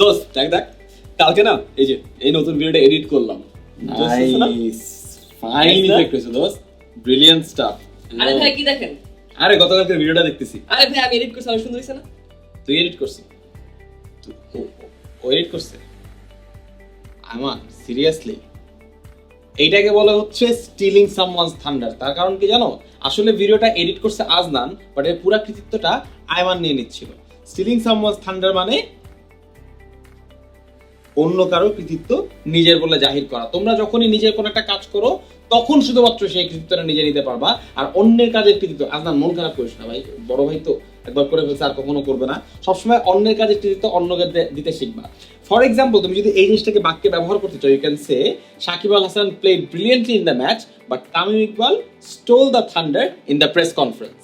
দোস্ত দেখ দেখ। কালকে না এই যে এই নতুন ভিডিওটা এডিট করলাম। ফাইন ইফেক্ট হয়েছে দোস্ত। ব্রিলিয়ান্ট স্টাফ আরে ভাই কি দেখেন? আরে গতকালকে ভিডিওটা দেখতেছি। আরে ভাই আমি এডিট করছি সুন্দর হয়েছে না? তুই এডিট করছিস? ও এডিট করছে? আমার সিরিয়াসলি এইটাকে বলা হচ্ছে স্টিলিং সামওয়ানস থান্ডার তার কারণ কি জানো? আসলে ভিডিওটা এডিট করছে আজনান বাট এর পুরো কৃতিত্বটা আয়মান নিয়ে নিচ্ছিল। স্টিলিং সামওয়ানস থান্ডার মানে অন্য কারও কৃতিত্ব নিজের বলে জাহির করা। তোমরা যখনই নিজের কোনো একটা কাজ করো, তখন শুধুমাত্র সেই কৃতিত্বটা নিজে নিতে পারবা। আর অন্যের কাজের কৃতিত্ব, আজনান, মন খারাপ করিস না ভাই। বড় ভাই তো একবার করে ফেলছে, আর কখনো করবে না। সবসময় অন্যের কাজের কৃতিত্ব অন্যকে দিতে শিখবা। ফর এক্সাম্পল তুমি যদি এই জিনিসটাকে বাক্যে ব্যবহার করতে চাও you can say Shakib Al Hasan play brilliantly in the match but Tamim Iqbal stole the thunder in the press conference